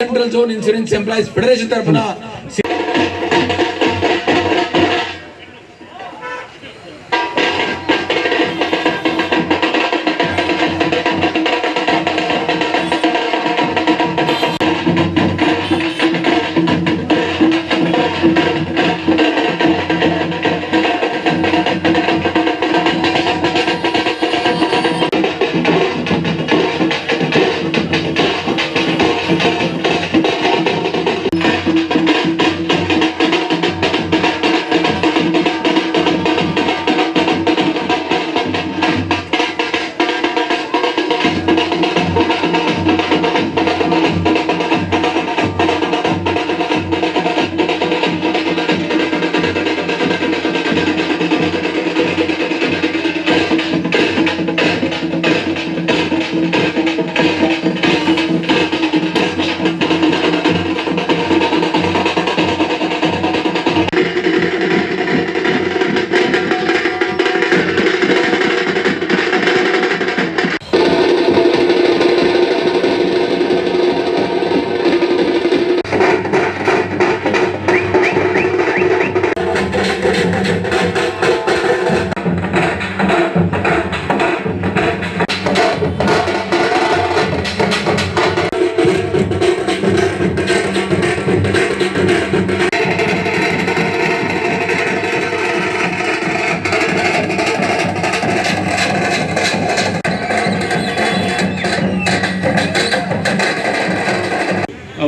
Central zone insurance employees federation తరఫున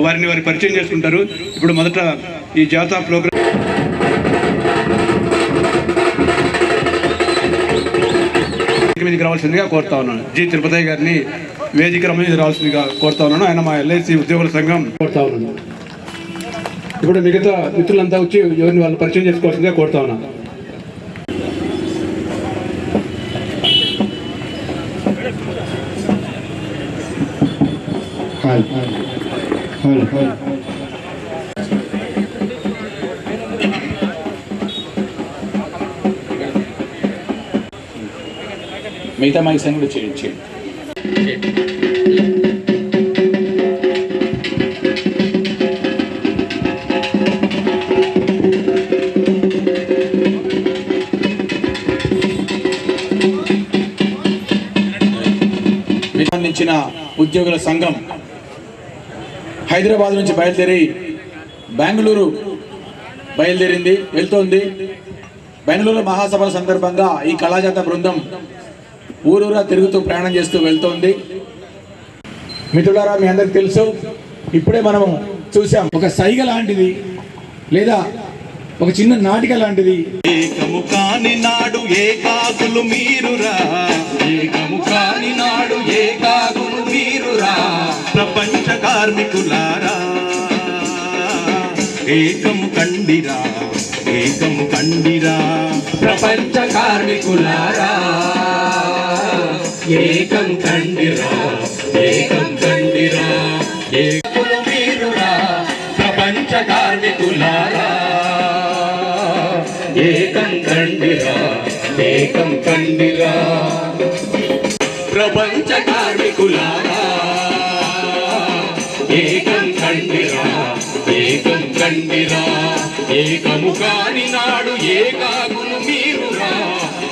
వారిని వారి పరిచయం చేసుకుంటారు. ఇప్పుడు మొదట ఈ జాతా ప్రోగ్రామ్ మీదకి రావాల్సిందిగా కోరుతా ఉన్నాను. జి తిరుపతి గారిని వేదిక రమ మీద రావాల్సిందిగా కోరుతా ఉన్నాను. ఆయన మా ఎల్ఐసి ఉద్యోగుల సంఘం కోరుతా ఉన్నాను. ఇప్పుడు మిగతా మిత్రులంతా వచ్చి ఎవరిని వాళ్ళు పరిచయం చేసుకోవాల్సిందిగా కోరుతా ఉన్నాను. Hi hi. మిగతా మైక్స్ అని కూడా చేయించి సంబంధించిన ఉద్యోగుల సంఘం హైదరాబాద్ నుంచి బయలుదేరి బెంగళూరు బయలుదేరింది వెళ్తోంది. బెంగళూరు మహాసభల సందర్భంగా ఈ కళాజాత బృందం ఊరూరా తిరుగుతూ ప్రయాణం చేస్తూ వెళ్తోంది. మిత్రులారా మీ అందరికి తెలుసు ఇప్పుడే మనం చూసాం ఒక సైగ లాంటిది లేదా ఒక చిన్న నాటిక లాంటిది. ఏకము కాని నాడు మీరురా? ఏకము కాని నాడు ఏకాకులు కార్మికులారా? ఏకం కండిరా ఏకం కండిరా. ప్రపంచ కార్మికులారా ఏకం కండిరా ఏకం కండిరా. ఏకులు మీరురా ప్రపంచ కార్మికులారా. ఏకం కండిరా ఏకం కండిరా. ప్రపంచ కార్మికులారా. ఏకం కండిరా ఏకం కండిరా. ఏకము కాని నాడు ఏకాగులు మీరురా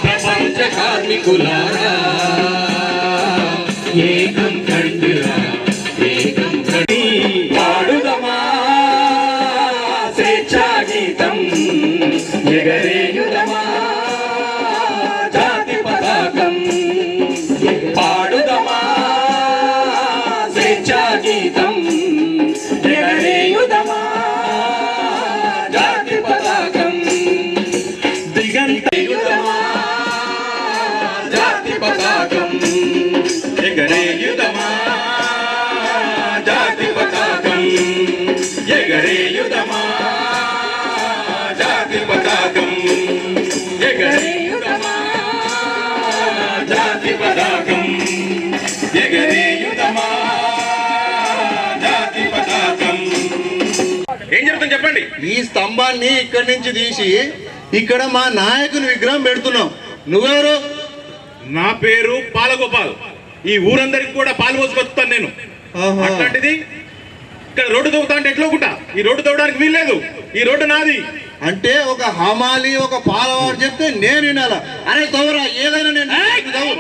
ప్రపంచ కార్మికులారా. ఏకం కండిరా ఏకం కండి పాడుదమా స్వేచ్ఛా గీతం ఎగరేయుదమా ఏం జరుగుతుంది చెప్పండి ఈ స్తంభాన్ని ఇక్కడి నుంచి తీసి ఇక్కడ మా నాయకుని విగ్రహం పెడుతున్నాం నువ్వెవరు నా పేరు పాలగోపాల్ ఈ ఊరందరికి కూడా పాలు పోసి బతుకుతాను నేను. అట్లాంటిది ఇక్కడ రోడ్డు తవ్వుతా అంటే ఎట్లా ఒప్పుకుంటా ఈ రోడ్డు తవ్వడానికి వీల్లేదు ఈ రోడ్డు నాది అంటే ఒక హమాలి ఒక పాలవాడు చెప్తే నేను వినాలా అరే తోరా ఏదైనా నేను తవ్వు.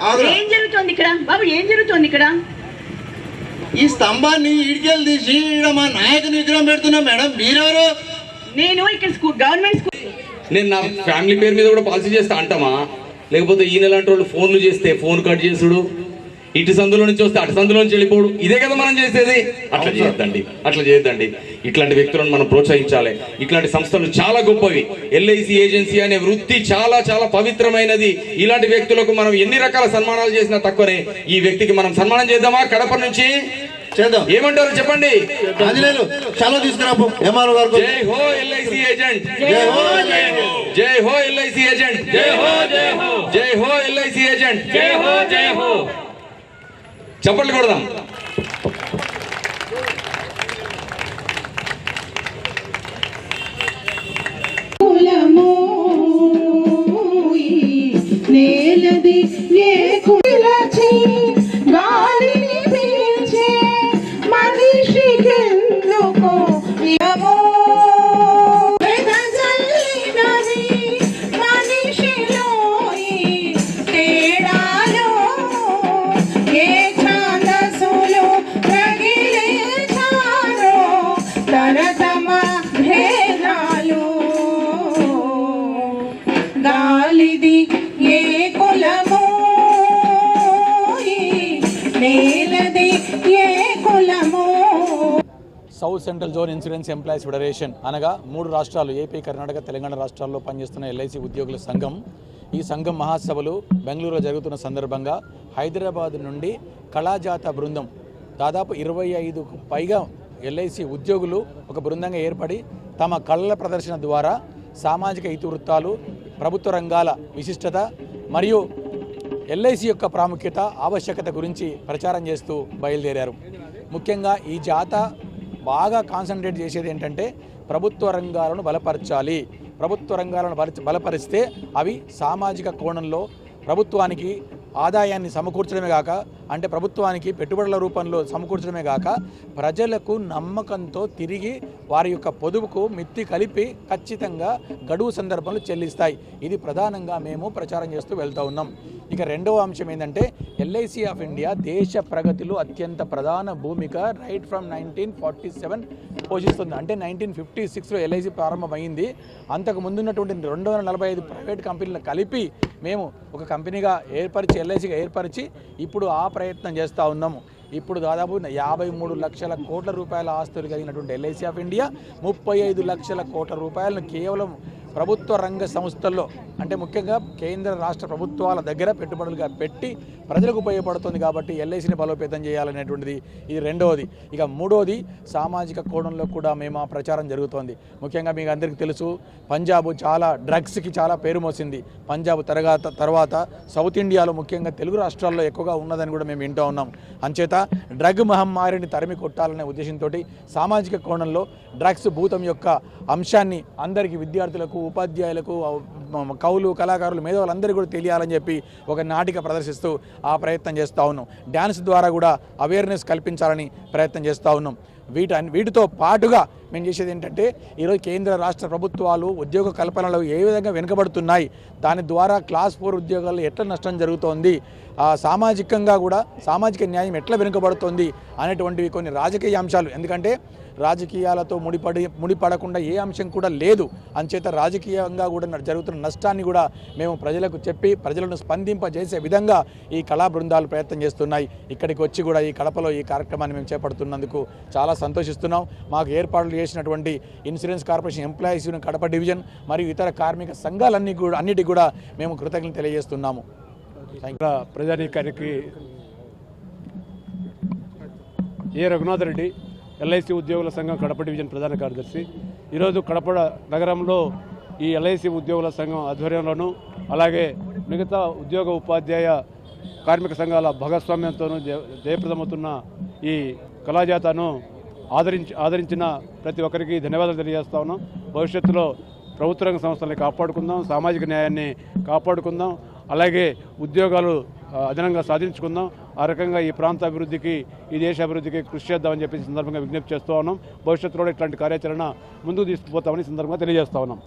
ఏ, జరుగుతోంది ఇక్కడ? బాబు ఏం జరుగుతోంది ఇక్కడ? ఈ స్తంభాన్ని ఇడికెళ్ళి తీసి ఈడ మా నాయకుని విగ్రహం పెడుతున్నాం మేడం. మీరెవరు? నేను ఇక్కడ స్కూల్ గవర్నమెంట్ స్కూల్. నేను నా ఫ్యామిలీ పేరు మీద కూడా పాలసీ చేస్తా అంటామా? లేకపోతే ఈయన లాంటి వాళ్ళు ఫోన్లు చేస్తే ఫోన్ కట్ చేసుడు? ఇటు సందులో నుంచి వస్తే అటు సందులో నుంచి వెళ్ళిపోడు. ఇదే కదా మనం చేసేది. అట్లా చేయొద్దండి. అట్లా చేయొద్దండి. ఇట్లాంటి వ్యక్తులను మనం ప్రోత్సహించాలి. ఇట్లాంటి సంస్థలు చాలా గొప్పవి. ఎల్ఐసి ఏజెన్సీ అనే వృత్తి చాలా చాలా పవిత్రమైనది. ఇలాంటి వ్యక్తులకు మనం ఎన్ని రకాల సన్మానాలు చేసినా తక్కువనే. ఈ వ్యక్తికి మనం సన్మానం చేద్దామా? కడప నుంచి? చేద్దాం. ఏమంటారు చెప్పండి? ఆంజనేయులు చాలా తీసుకురాపు. ఎంఆర్ఓ గారు జై హో ఎల్ఐసి ఏజెంట్. జై హో జై హో. జై హో ఎల్ఐసి ఏజెంట్. జై హో జై హో. జై హో ఎల్ఐసి ఏజెంట్. జై హో జై హో. చప్పట్లు కొడదాం నేలది ఏ ఇది ఏ కులము? నేలది ఏ కులము? South central zone insurance employees federation అనగా మూడు రాష్ట్రాలు ఏపీ కర్ణాటక తెలంగాణ రాష్ట్రాల్లో పనిచేస్తున్న ఎల్ఐసి ఉద్యోగుల సంఘం. ఈ సంఘం మహాసభలు బెంగళూరులో జరుగుతున్న సందర్భంగా హైదరాబాద్ నుండి కళాజాత బృందం దాదాపు ఇరవై ఐదుకు పైగా ఎల్ఐసి ఉద్యోగులు ఒక బృందంగా ఏర్పడి తమ కళల ప్రదర్శన ద్వారా సామాజిక ఇతివృత్తాలు ప్రభుత్వ రంగాల విశిష్టత మరియు ఎల్ఐసి యొక్క ప్రాముఖ్యత ఆవశ్యకత గురించి ప్రచారం చేస్తూ బయలుదేరారు. ముఖ్యంగా ఈ జాత బాగా కాన్సన్ట్రేట్ చేసేది ఏంటంటే ప్రభుత్వ రంగాలను బలపరచాలి. ప్రభుత్వ రంగాలను బలపరిస్తే అవి సామాజిక కోణంలో ప్రభుత్వానికి ఆదాయాన్ని సమకూర్చడమే కాక అంటే ప్రభుత్వానికి పెట్టుబడుల రూపంలో సమకూర్చడమే కాక ప్రజలకు నమ్మకంతో తిరిగి వారి యొక్క పొదుపుకు మిత్తి కలిపి ఖచ్చితంగా గడువు సందర్భంలో చెల్లిస్తాయి. ఇది ప్రధానంగా మేము ప్రచారం చేస్తూ వెళ్తూ ఉన్నాం. ఇక రెండవ అంశం ఏంటంటే ఎల్ఐసి ఆఫ్ ఇండియా దేశ ప్రగతిలో అత్యంత ప్రధాన భూమిక right from nineteen forty seven పోషిస్తుంది. అంటే నైన్టీన్ ఫిఫ్టీ సిక్స్లో ఎల్ఐసి ప్రారంభమైంది. అంతకు ముందున్నటువంటి రెండు వందల నలభై ఐదు ప్రైవేట్ కంపెనీలను కలిపి మేము ఒక కంపెనీగా ఏర్పరిచే ఎల్ఐసిగా ఏర్పరిచి ఇప్పుడు ఆ ప్రయత్నం చేస్తూ ఉన్నాము. ఇప్పుడు దాదాపు యాభై మూడు లక్షల కోట్ల రూపాయల ఆస్తులు కలిగినటువంటి ఎల్ఐసి ఆఫ్ ఇండియా ముప్పై ఐదు లక్షల కోట్ల రూపాయలను కేవలం ప్రభుత్వ రంగ సంస్థల్లో అంటే ముఖ్యంగా కేంద్ర రాష్ట్ర ప్రభుత్వాల దగ్గర పెట్టుబడులుగా పెట్టి ప్రజలకు ఉపయోగపడుతుంది కాబట్టి ఎల్ఐసిని బలోపేతం చేయాలనేటువంటిది ఇది రెండవది ఇక మూడవది సామాజిక కోణంలో కూడా మేము ఆ ప్రచారం జరుగుతోంది. ముఖ్యంగా మీకు అందరికీ తెలుసు పంజాబ్ చాలా డ్రగ్స్కి చాలా పేరు మోసింది. పంజాబ్ తర్వాత తర్వాత సౌత్ ఇండియాలో ముఖ్యంగా తెలుగు రాష్ట్రాల్లో ఎక్కువగా ఉన్నదని కూడా మేము వింటూ ఉన్నాం. అంచేత డ్రగ్ మహమ్మారిని తరిమి కొట్టాలనే ఉద్దేశంతో సామాజిక కోణంలో డ్రగ్స్ భూతం యొక్క అంశాన్ని అందరికీ విద్యార్థులకు ఉపాధ్యాయులకు కవులు కళాకారులు మేధావులందరికీ కూడా తెలియాలని చెప్పి ఒక నాటిక ప్రదర్శిస్తూ ఆ ప్రయత్నం చేస్తూ ఉన్నాం. డ్యాన్స్ ద్వారా కూడా అవేర్నెస్ కల్పించాలని ప్రయత్నం చేస్తూ ఉన్నాం. వీటి వీటితో పాటుగా మేము చేసేది ఏంటంటే ఈరోజు కేంద్ర రాష్ట్ర ప్రభుత్వాలు ఉద్యోగ కల్పనలు ఏ విధంగా వెనుకబడుతున్నాయి దాని ద్వారా క్లాస్ ఫోర్ ఉద్యోగాలు ఎట్లా నష్టం జరుగుతోంది సామాజికంగా కూడా సామాజిక న్యాయం ఎట్లా వెనుకబడుతోంది అనేటువంటివి కొన్ని రాజకీయ అంశాలు. ఎందుకంటే రాజకీయాలతో ముడిపడి ముడిపడకుండా ఏ అంశం కూడా లేదు. అంచేత రాజకీయంగా కూడా జరుగుతున్న నష్టాన్ని కూడా మేము ప్రజలకు చెప్పి ప్రజలను స్పందింపజేసే విధంగా ఈ కళా బృందాలు ప్రయత్నం చేస్తున్నాయి. ఇక్కడికి వచ్చి కూడా ఈ కడపలో ఈ కార్యక్రమాన్ని మేము చేపడుతున్నందుకు చాలా సంతోషిస్తున్నాం. మాకు ఏర్పాట్లు చేసినటువంటి insurance corporation employees union Kadapa division మరియు ఇతర కార్మిక సంఘాలన్నీ కూడా అన్నిటికీ కూడా మేము కృతజ్ఞతలు తెలియజేస్తున్నాము. ప్రజానీకానికి ఏ రఘునాథ్ రెడ్డి ఎల్ఐసి ఉద్యోగుల సంఘం కడప డివిజన్ ప్రధాన కార్యదర్శి. ఈరోజు కడప నగరంలో ఈ ఎల్ఐసి ఉద్యోగుల సంఘం ఆధ్వర్యంలోనూ అలాగే మిగతా ఉద్యోగ ఉపాధ్యాయ కార్మిక సంఘాల భాగస్వామ్యంతోనూ జయప్రదమవుతున్న ఈ కళాజాతను ఆదరించి ఆదరించిన ప్రతి ఒక్కరికి ధన్యవాదాలు తెలియజేస్తా ఉన్నాం. భవిష్యత్తులో ప్రభుత్వ రంగ సంస్థల్ని కాపాడుకుందాం సామాజిక న్యాయాన్ని కాపాడుకుందాం అలాగే ఉద్యోగాలు అదనంగా సాధించుకుందాం. ఆ రకంగా ఈ ప్రాంత అభివృద్ధికి ఈ దేశ అభివృద్ధికి కృషి చేద్దామని చెప్పి సందర్భంగా విజ్ఞప్తి చేస్తూ ఉన్నాం. భవిష్యత్తులో ఇట్లాంటి కార్యాచరణ ముందుకు తీసుకుపోతామని సందర్భంగా తెలియజేస్తా ఉన్నాం.